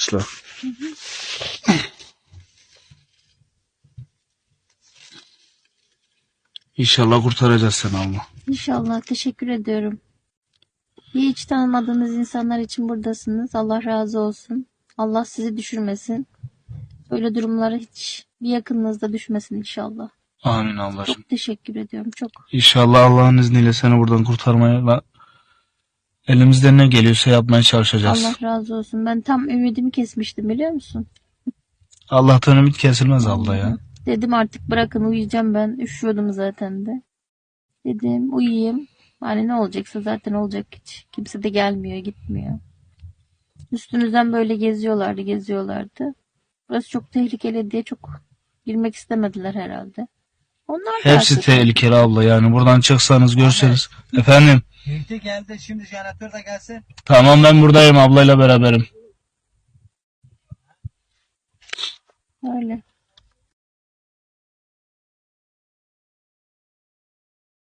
Başla. İnşallah kurtaracağız seni Allah. İnşallah teşekkür ediyorum. Hiç tanımadığınız insanlar için buradasınız. Allah razı olsun. Allah sizi düşürmesin. Böyle durumlara hiç bir yakınınızda düşmesin inşallah. Amin ablacığım. Çok teşekkür ediyorum. Çok. İnşallah Allah'ın izniyle seni buradan kurtarmaya elimizden ne geliyorsa yapmaya çalışacağız. Allah razı olsun. Ben tam ümidimi kesmiştim biliyor musun? Allah'tan ümit kesilmez abla ya. Dedim artık bırakın uyuyacağım ben. Üşüyordum zaten de. Dedim uyuyayım. Hani ne olacaksa zaten olacak hiç. Kimse de gelmiyor gitmiyor. Üstünüzden böyle geziyorlardı geziyorlardı. Burası çok tehlikeli diye çok girmek istemediler herhalde. Onlar da Hepsi haklı. tehlikeli abla yani buradan çıksanız görseniz. Efendim Mehdi geldi şimdi jeneratör de gelsin. tamam ben buradayım ablayla beraberim. Öyle.